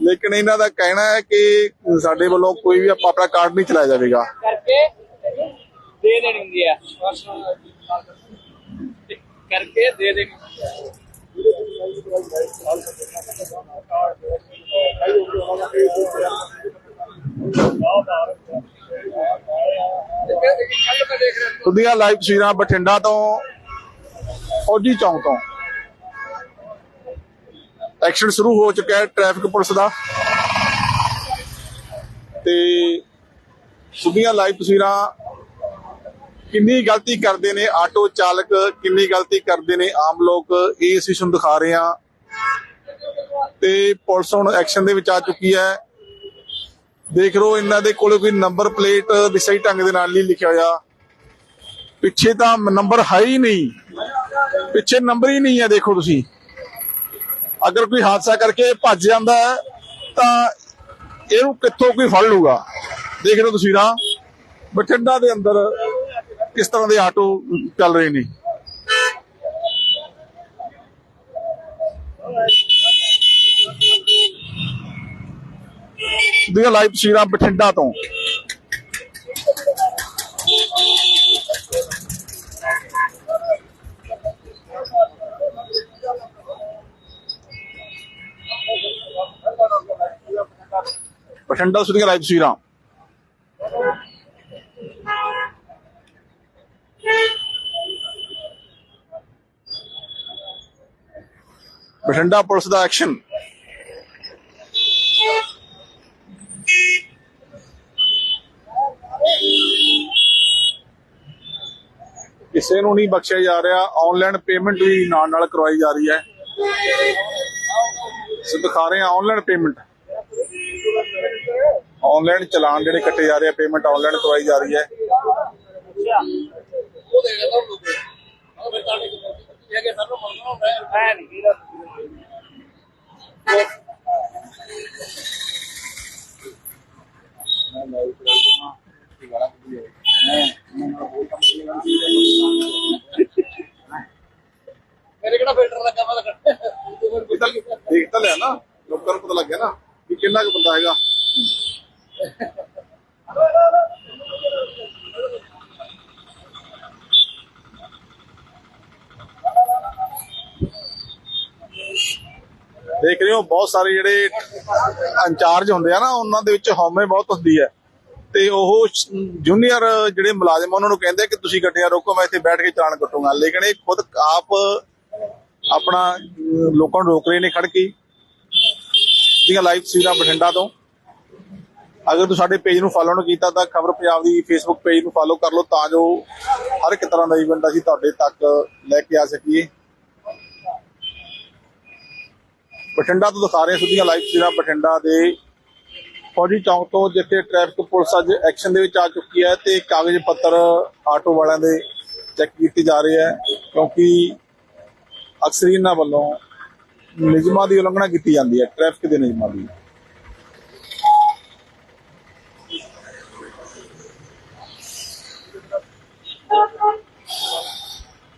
ਲੇਕਿਨ ਇਹਨਾਂ ਦਾ ਕਹਿਣਾ ਹੈ ਕਿ ਸਾਡੇ ਵੱਲੋਂ ਕੋਈ ਵੀ ਆਪਾਂ ਆਪਣਾ ਕਾਰਡ ਨਹੀਂ ਚਲਾਇਆ ਜਾਵੇਗਾ। ਕਰਕੇ ਦੇ ਦੇਣੀ ਹੁੰਦੀ ਹੈ ਕਰਕੇ ਦੇ ਦੇਣੀ ਸੁਧੀਆਂ ਲਾਈਵ ਤਸਵੀਰਾਂ ਬਠਿੰਡਾ ਤੋਂ ਫੌਜੀ ਚੌਂਕ ਤੋਂ। ਐਕਸ਼ਨ ਸ਼ੁਰੂ ਹੋ ਚੁੱਕਾ ਹੈ ਟ੍ਰੈਫਿਕ ਪੁਲਿਸ ਦਾ। ਤੇ ਸੁਧੀਆਂ ਲਾਈਵ ਤਸਵੀਰਾਂ ਕਿੰਨੀ ਗਲਤੀ ਕਰਦੇ ਨੇ, ਆਟੋ ਚਾਲਕ ਕਿੰਨੀ ਗਲਤੀ ਕਰਦੇ ਨੇ, ਆਮ ਲੋਕ ਇਹ ਅਸੀਂ ਤੁਹਾਨੂੰ ਦਿਖਾ ਰਹੇ ਹਾਂ। ਤੇ ਪੁਲਿਸ ਹੁਣ ਐਕਸ਼ਨ ਦੇ ਵਿੱਚ ਆ ਚੁੱਕੀ ਹੈ। ਦੇਖ ਲਓ ਇਹਨਾਂ ਦੇ ਕੋਲ ਕੋਈ ਨੰਬਰ ਪਲੇਟ ਵੀ ਸਹੀ ਢੰਗ ਦੇ ਨਾਲ ਨਹੀਂ ਲਿਖਿਆ ਹੋਇਆ। ਪਿੱਛੇ ਤਾਂ ਨੰਬਰ ਹੈ ਹੀ ਨਹੀਂ। ਪਿੱਛੇ ਨੰਬਰ ਹੀ ਨਹੀਂ ਹੈ, ਦੇਖੋ ਤੁਸੀਂ। ਅਗਰ ਕੋਈ ਹਾਦਸਾ ਕਰਕੇ ਭੱਜ ਜਾਂਦਾ ਤਾਂ ਇਹਨੂੰ ਕਿੱਥੋਂ ਕੋਈ ਫੜ ਲੂਗਾ ਦੇਖ ਲਓ ਤਸਵੀਰਾਂ। ਬਠਿੰਡਾ ਦੇ ਅੰਦਰ ਕਿਸ ਤਰ੍ਹਾਂ ਦੇ ਆਟੋ ਚੱਲ ਰਹੇ ਨੇ? ਦੀਆਂ ਲਾਈਵ ਤਸਵੀਰਾਂ ਬਠਿੰਡਾ ਤੋਂ। ਬਠਿੰਡਾ ਸੁਣੀਆਂ ਲਾਈਵ ਤਸਵੀਰਾਂ ਬਠਿੰਡਾ ਪੁਲਿਸ ਦਾ ਐਕਸ਼ਨ। ਕਿਸੇ ਨੂੰ ਨਹੀਂ ਬਖਸ਼ਿਆ ਜਾ ਰਿਹਾ। ਆਨਲਾਈਨ ਪੇਮੈਂਟ ਵੀ ਨਾਲ ਨਾਲ ਕਰਵਾਈ ਜਾ ਰਹੀ ਹੈ। ਸੋ ਦਿਖਾ ਰਹੇ ਹਾਂ ਆਨਲਾਈਨ ਪੇਮੈਂਟ ਆਨਲਾਈਨ ਚਲਾਨ ਜਿਹੜੇ ਕੱਟੇ ਜਾ ਰਹੇ ਆ ਪੇਮੈਂਟ ਆਨਲਾਈਨ ਕਰਵਾਈ ਜਾ ਰਹੀ ਹੈ। ਮੇਰੇ ਕਿਹੜਾ ਫਿਲਟਰ ਲੱਗਾ ਮੈਂ ਤਾਂ ਦੇਖ ਤਾਂ ਲਿਆ ਨਾ ਲੋਕਾਂ ਨੂੰ ਪਤਾ ਲੱਗ ਗਿਆ ਨਾ ਕਿ ਕਿੰਨਾ ਕੁ ਬੰਦਾ ਹੈਗਾ। ਦੇਖ ਰਹੇ ਹੋ, ਬਹੁਤ ਸਾਰੇ ਜਿਹੜੇ ਇੰਚਾਰਜ ਹੁੰਦੇ ਆ ਨਾ, ਉਹਨਾਂ ਦੇ ਵਿੱਚ ਹਉਮੈ ਬਹੁਤ ਹੁੰਦੀ ਹੈ। ਤੇ ਉਹ ਜੂਨੀਅਰ ਜਿਹੜੇ ਮੁਲਾਜ਼ਮ ਉਹਨਾਂ ਨੂੰ ਕਹਿੰਦੇ ਕਿ ਤੁਸੀਂ ਗੱਡੀਆਂ ਰੋਕੋ, ਮੈਂ ਇੱਥੇ ਬੈਠ ਕੇ ਚਲਾਨ ਕੱਟੂਗਾ। ਲੇਕਿਨ ਇਹ ਖੁਦ ਆਪ ਆਪਣਾ ਲੋਕਾਂ ਨੂੰ ਰੋਕ ਰਹੇ ਨੇ ਖੜ ਕੇ ਦੀਆਂ ਲਾਈਵ ਤਸਵੀਰਾਂ ਬਠਿੰਡਾ ਤੋਂ। ਅਗਰ ਤੁਸੀਂ ਸਾਡੇ ਪੇਜ ਨੂੰ ਫਾਲੋ ਨਾ ਕੀਤਾ ਤਾਂ ਖਬਰ ਪੰਜਾਬ ਦੀ ਫੇਸਬੁੱਕ ਪੇਜ ਨੂੰ ਫਾਲੋ ਕਰ ਲਓ ਤਾਂ ਜੋ ਹਰ ਇੱਕ ਤਰ੍ਹਾਂ ਦਾ ਇਵੈਂਟ ਅਸੀਂ ਤੁਹਾਡੇ ਤੱਕ ਲੈ ਕੇ ਆ ਸਕੀਏ। ਬਠਿੰਡਾ ਤੋਂ ਦਿਖਾ ਰਹੇ ਹਾਂ ਲਾਈਵ ਤਸਵੀਰਾਂ। ਬਠਿੰਡਾ ਦੇ ਫੌਜੀ ਚੌਂਕ ਤੋਂ ਜਿੱਥੇ ਟ੍ਰੈਫਿਕ ਪੁਲਿਸ ਅੱਜ ਐਕਸ਼ਨ ਦੇ ਵਿੱਚ ਆ ਚੁੱਕੀ ਹੈ ਤੇ ਕਾਗਜ਼ ਪੱਤਰ ਆਟੋ ਵਾਲਿਆਂ ਦੇ ਚੈੱਕ ਕੀਤੇ ਜਾ ਰਹੇ ਹੈ ਕਿਉਂਕਿ ਅਕਸਰ ਇਹਨਾਂ ਵੱਲੋਂ ਨਿਯਮਾਂ ਦੀ ਉਲੰਘਣਾ ਕੀਤੀ ਜਾਂਦੀ ਹੈ ਟ੍ਰੈਫਿਕ ਦੇ ਨਿਯਮਾਂ ਦੀ।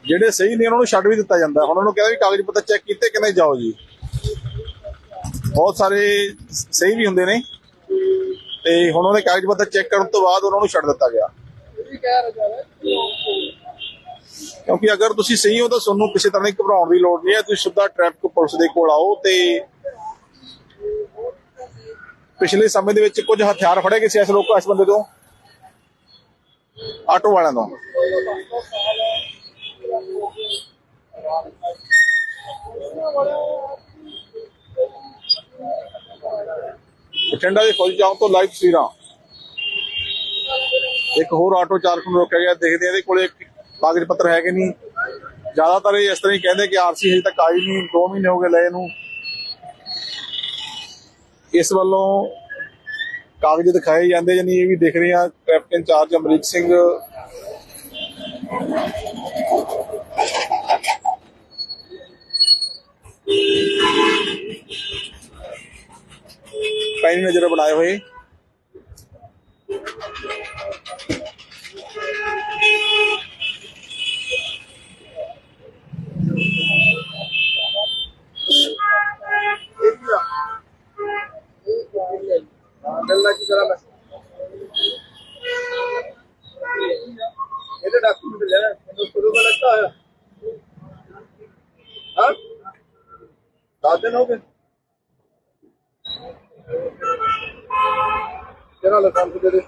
ਜਿਹੜੇ ਸਹੀ ਨੇ ਉਹਨਾਂ ਨੂੰ ਛੱਡ ਵੀ ਦਿੱਤਾ ਜਾਂਦਾ। ਹੁਣ ਉਹਨਾਂ ਨੂੰ ਕਹਿੰਦਾ ਵੀ ਕਾਗਜ਼ ਪੱਤਰ ਚੈੱਕ ਕੀਤੇ ਕਿ ਨਹੀਂ, ਜਾਓ ਜੀ। ਬਹੁਤ ਸਾਰੇ ਸਹੀ ਵੀ ਹੁੰਦੇ ਨੇ। ਤੇ ਹੁਣ ਉਹਦੇ ਕਾਗਜ਼ ਪੱਤਰ ਚੈੱਕ ਕਰਨ ਤੋਂ ਬਾਅਦ ਉਹਨਾਂ ਨੂੰ ਛੱਡ ਦਿੱਤਾ ਗਿਆ। ਕਿਉਂਕਿ ਅਗਰ ਤੁਸੀਂ ਸਹੀ ਹੋ ਤਾਂ ਤੁਹਾਨੂੰ ਕਿਸੇ ਤਰ੍ਹਾਂ ਦੀ ਘਬਰਾਉਣ ਦੀ ਲੋੜ ਨਹੀਂ ਹੈ। ਤੁਸੀਂ ਸਿੱਧਾ ਟ੍ਰੈਫਿਕ ਪੁਲਿਸ ਦੇ ਕੋਲ ਆਓ ਤੇ ਪਿਛਲੇ ਸਮੇਂ ਦੇ ਵਿੱਚ ਕੁਝ ਹਥਿਆਰ ਫੜੇ ਗਏ ਸੀ ਇਸ ਲੋਕ ਇਸ ਬੰਦੇ ਤੋਂ? ਆਟੋ ਵਾਲਿਆਂ ਤੋਂ। ਬਠਿੰਡਾ ਦੇ ਫੌਜੀ ਚੌਂਕ ਤੋਂ ਲਾਈਵ ਤਸਵੀਰਾਂ। ਇੱਕ ਹੋਰ ਆਟੋ ਚਾਲਕ ਨੂੰ ਰੋਕਿਆ ਗਿਆ। ਦੇਖਦੇ ਆ ਇਹਦੇ ਕੋਲੇ ਕਾਗਜ਼ ਪੱਤਰ ਹੈ ਕਿ ਨਹੀਂ। ਜ਼ਿਆਦਾਤਰ ਇਹ ਇਸ ਤਰ੍ਹਾਂ ਹੀ ਕਹਿੰਦੇ ਕਿ ਆਰਸੀ ਹਜੇ ਤੱਕ ਆਈ ਨਹੀਂ। 2 ਮਹੀਨੇ ਹੋ ਗਏ ਲਏ ਨੂੰ। ਇਸ ਵੱਲੋਂ ਕਾਗਜ਼ ਦਿਖਾਏ ਜਾਂਦੇ ਜਾਨੀ ਇਹ ਵੀ ਦੇਖ ਰਹੇ ਆ ਕੈਪਟਨ ਇੰਚਾਰਜ ਅਮਰੀਕ ਸਿੰਘ ਪੈਣੀ ਨਜ਼ਰ ਬਣਾਏ ਹੋਏ ਗੱਲਾਂ ਕੀ ਕਰਾਂ ਮੈਂ ਇਹਦੇ ਡਾਕੂਮੈਂਟ ਲੈ ਲੈ ਮੈਨੂੰ ਸ਼ੁਰੂ ਤੋਂ ਲੱਗਦਾ ਹੋਇਆ ਹਾਂ ਦਸ ਦਿਨ ਹੋ ਗਏ ਤੇਰਾ ਲਾਇਸੈਂਸ ਦੇ ਦੇ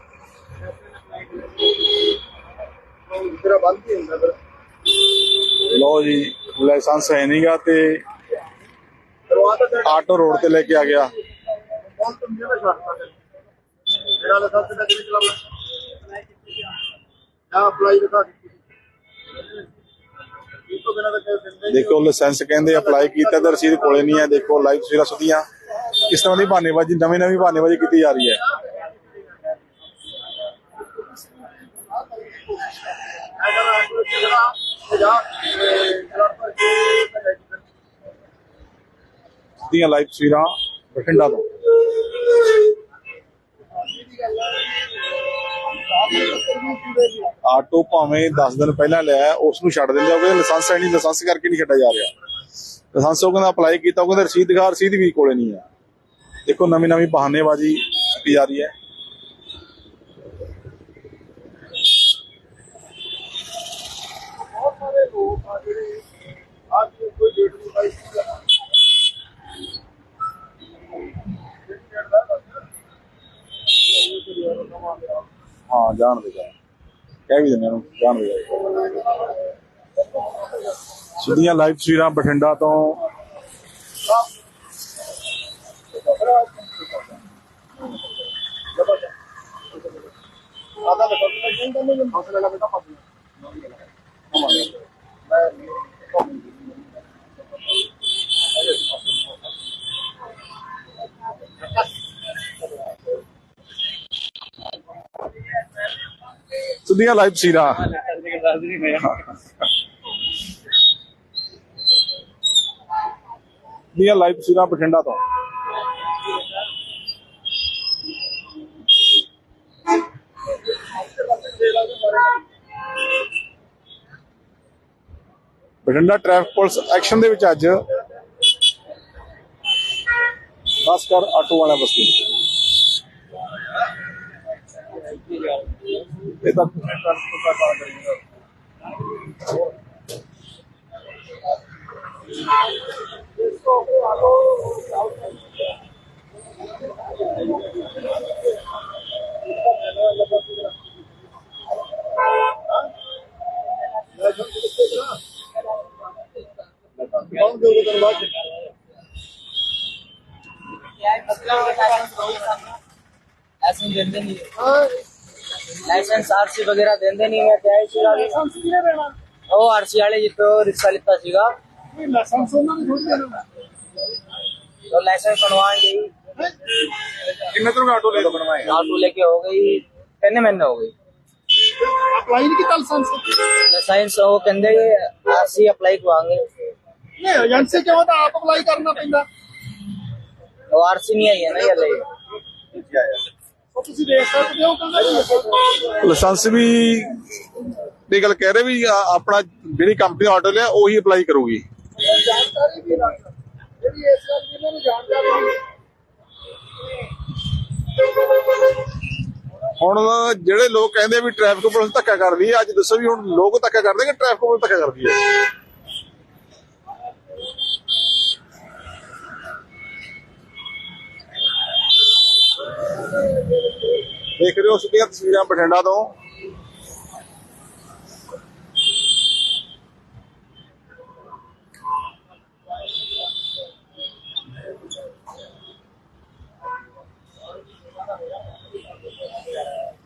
ਤੇਰਾ ਬੰਦ ਹੀ ਹੁੰਦਾ ਫਿਰ ਲੋ ਜੀ ਲਾਇਸੈਂਸ ਹੈ ਨਹੀਂਗਾ ਤੇ ਆਟੋ ਰੋਡ ਤੇ ਲੈ ਕੇ ਆ ਗਿਆ। ਜਿਹੜਾ ਲਾਇਸੈਂਸ ਦਾ ਕਿਵੇਂ ਚਲਾਉਣਾ ਨਾ ਅਪਲਾਈ ਦਿਖਾ ਦੇਖੋ ਲਾਇਸੈਂਸ ਕਹਿੰਦੇ ਅਪਲਾਈ ਕੀਤਾ ਤਾਂ ਰਸੀਦ ਕੋਲੇ ਨਹੀਂ ਹੈ। ਦੇਖੋ, ਲਾਈਵ ਤਸਵੀਰਾਂ ਸੁਧੀਆਂ ਕਿਸ ਤਰ੍ਹਾਂ ਦੀ ਬਾਨੇਬਾਜ਼ੀ ਨਵੀਂ ਨਵੀਂ ਬਾਨੇਬਾਜ਼ੀ ਕੀਤੀ ਜਾ ਰਹੀ ਹੈ ਅਗਰ ਆਪ ਨੂੰ ਜਿਹੜਾ ਜਾ ਜਿਹੜਾ ਪਰ ਸਿੱਧੀਆਂ ਲਾਈਵ ਤਸਵੀਰਾਂ ਬਠਿੰਡਾ ਤੋਂ। ਆਟੋ ਭਾਵੇਂ 10 ਦਿਨ ਪਹਿਲਾਂ ਲਿਆ ਉਸ ਨੂੰ ਛੱਡ ਦਿੰਦੇ ਉਹ ਲਾਇਸੈਂਸ ਹੈ ਨਹੀਂ, ਲਾਇਸੈਂਸ ਕਰਕੇ ਨਹੀਂ ਛੱਡਿਆ ਜਾ ਰਿਹਾ। ਲਾਇਸੈਂਸ ਉਹ ਕਹਿੰਦਾ ਅਪਲਾਈ ਕੀਤਾ, ਉਹ ਕਹਿੰਦਾ ਰਸੀਦ ਦਿਖਾ, ਰਸੀਦ ਵੀ ਕੋਲੇ ਨਹੀਂ ਹੈ। ਦੇਖੋ ਨਵੀਂ ਨਵੀਂ ਬਹਾਨੇਬਾਜ਼ੀ ਕੀਤੀ ਜਾ ਰਹੀ ਹੈ ਬਹੁਤ ਸਾਰੇ ਲੋਕ ਆ ਜਿਹੜੇ ਅੱਜ ਕੋਈ ਡੇਟ ਨਹੀਂ ਪਾਈ ਸੀ ਹਾਂ ਜਾਣ ਦੇ ਜਾਣ ਕਹਿ ਵੀ ਦਿੰਦੇ ਉਹਨੂੰ ਜਾਣ ਦੇ ਸਿੱਧੀਆਂ ਲਾਈਵ ਤਸਵੀਰਾਂ ਬਠਿੰਡਾ ਤੋਂ। ਆਦਾ ਮੈਂ ਸਭ ਤੋਂ ਕਹਿੰਦਾ ਮੈਂ ਹੌਸਲਾ ਲਾ ਬੇਟਾ ਪਾਸ ਸਿੱਧੀਆਂ ਲਾਈਵ ਤਸਵੀਰਾਂ ਸਿੱਧੀਆਂ ਲਾਈਵ ਤਸਵੀਰਾਂ ਬਠਿੰਡਾ ਤੋਂ। ਬਠਿੰਡਾ ਟ੍ਰੈਫਿਕ ਪੁਲਿਸ ਐਕਸ਼ਨ ਦੇ ਵਿੱਚ ਅੱਜ ਖਾਸ ਕਰ ਆਟੋ ਵਾਲਾ ਬਸਤੀ ਇਹਦਾ ਤੁਸੀਂ ਕਰ ਪਤਾ ਕਰ ਕਰੀਏ ਕੌਣ ਦੇ ਉਹਦੇ ਬਾਅਦ ਯਾਰ ਮਸਲਾ ਉਹ ਸਾਡਾ ਕੋਈ ਸਾਹਮਣੇ ਐਸੇ ਜੰਦੇ ਨਹੀਂ ਹਾਂ ਲਾਇਸੈਂਸ ਆਰਸੀ ਵਗੈਰਾ ਦਿੰਦੇ ਨਹੀਂ ਮੈਂ ਤੇ ਆਈ ਸੀਗਾ ਵੀ ਲਾਇਸੈਂਸ ਕਿਹਨੇ ਦੇਣਾ ਉਹ ਆਰਸੀ ਵਾਲੇ ਜਿੱਤੋਂ ਰਿਕਸ਼ਾ ਲਿੱਤਾ ਸੀਗਾ। ਕੋਈ ਲਾਇਸੈਂਸ ਉਹਨਾਂ ਨੂੰ ਥੋੜੀ ਦੇਣਾ। ਉਹ ਲਾਇਸੈਂਸ ਬਣਵਾਉਣ ਲਈ ਕਿੰਨੇ ਤਰ੍ਹਾਂ ਆਟੋ ਲੈ ਬਣਵਾਏ? ਆਟੋ ਲੈ ਕੇ ਹੋ ਗਈ ਤਿੰਨ ਮਹੀਨੇ ਹੋ ਗਏ। ਅਪਲਾਈ ਨਹੀਂ ਕੀਤਾ ਲਾਇਸੈਂਸ? ਲਾਇਸੈਂਸ ਉਹ ਕਹਿੰਦੇ ਆਰਸੀ ਅਪਲਾਈ ਕਰਵਾਉਂਗੇ ਨਹੀਂ ਏਜੰਸੀ ਕਿਉਂ ਤਾਂ ਆਪ ਅਪਲਾਈ ਕਰਨਾ ਪੈਂਦਾ? ਉਹ ਆਰਸੀ ਨਹੀਂ ਆਈ ਹੈ ਨਾ ਹਲੇ। ਜੀ ਆਇਆ। ਉਹ ਤੁਸੀਂ ਦੇਖ ਸਕਦੇ ਹੋ ਕਹਿੰਦਾ ਲਾਇਸੈਂਸ ਵੀ ਦੀ ਗੱਲ ਕਹਿ ਰਹੇ ਵੀ ਆਪਣਾ ਜਿਹੜੀ ਕੰਪਨੀ ਆਟੋ ਲਿਆ ਉਹੀ ਅਪਲਾਈ ਕਰੂਗੀ। ਜਾਣਕਾਰੀ ਵੀ ਰੱਖ। ਜਿਹੜੀ ਇਸ ਗੱਲ ਦੀ ਇਹਨਾਂ ਨੂੰ ਜਾਣਕਾਰੀ ਨਹੀਂ। ਹੁਣ ਜਿਹੜੇ ਲੋਕ ਕਹਿੰਦੇ ਵੀ ਟ੍ਰੈਫਿਕ ਪੁਲਿਸ ਧੱਕਾ ਕਰਦੀ ਹੈ ਅੱਜ ਦੱਸੋ ਵੀ ਹੁਣ ਲੋਕ ਧੱਕਾ ਕਰਦੇ ਕਿ ਟ੍ਰੈਫਿਕ ਪੁਲਿਸ ਧੱਕਾ ਕਰਦੀ ਹੈ? ਦੇਖ ਰਹੇ ਹੋ ਸਿੱਧੀਆਂ ਤਸਵੀਰਾਂ ਬਠਿੰਡਾ ਤੋਂ।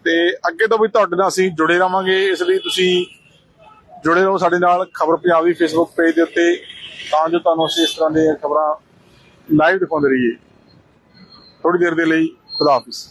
ਤੇ ਅੱਗੇ ਤੋਂ ਵੀ ਤੁਹਾਡੇ ਨਾਲ ਅਸੀਂ ਜੁੜੇ ਰਵਾਂਗੇ ਇਸ ਲਈ ਤੁਸੀਂ ਜੁੜੇ ਰਹੋ ਸਾਡੇ ਨਾਲ ਖਬਰ ਪੰਜਾਬ ਦੀ ਫੇਸਬੁੱਕ ਪੇਜ ਦੇ ਉੱਤੇ। ਤਾਂ ਜੋ ਤੁਹਾਨੂੰ ਅਸੀਂ ਇਸ ਤਰ੍ਹਾਂ ਦੀਆਂ ਖਬਰਾਂ ਲਾਈਵ ਦਿਖਾਉਂਦੇ ਰਹੀਏ। ਥੋੜੀ ਦੇਰ ਦੇ ਲਈ ਖੁਦਾ ਹਾਫਿਜ਼।